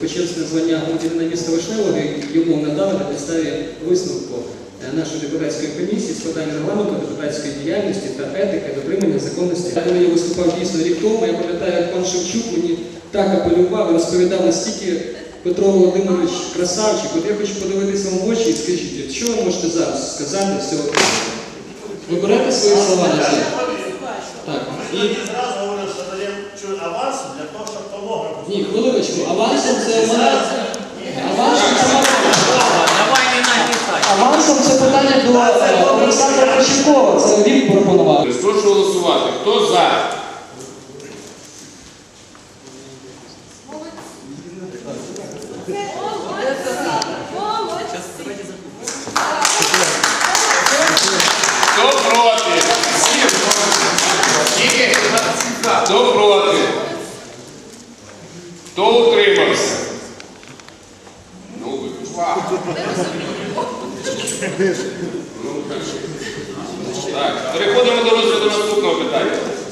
Почесне звання громадянина міста Вишневого йому надали на підставі висновку е, нашої депутатської комісії з питань регламенту, депутатської діяльності та етики, дотримання законності. Коли я виступав дійсно рік тому, я пам'ятаю, як пан Шевчук мені так апелював і розповідав настільки Петро Володимирович красавчик. От я хочу подивитися вам в очі і скажіть, що ви можете зараз сказати з цього? Ви берете свої слова на це? Так. І ні, хвилиночку, авансом це мене. Авансом це. Авансом питання до е, Олександра Кочекова. Це він пропонував. Прошу голосувати. Хто за? Хто проти? Тільки Хто проти? Хто утримався? Ну, ви Ну, кажи. Так, переходимо до розгляду наступного питання.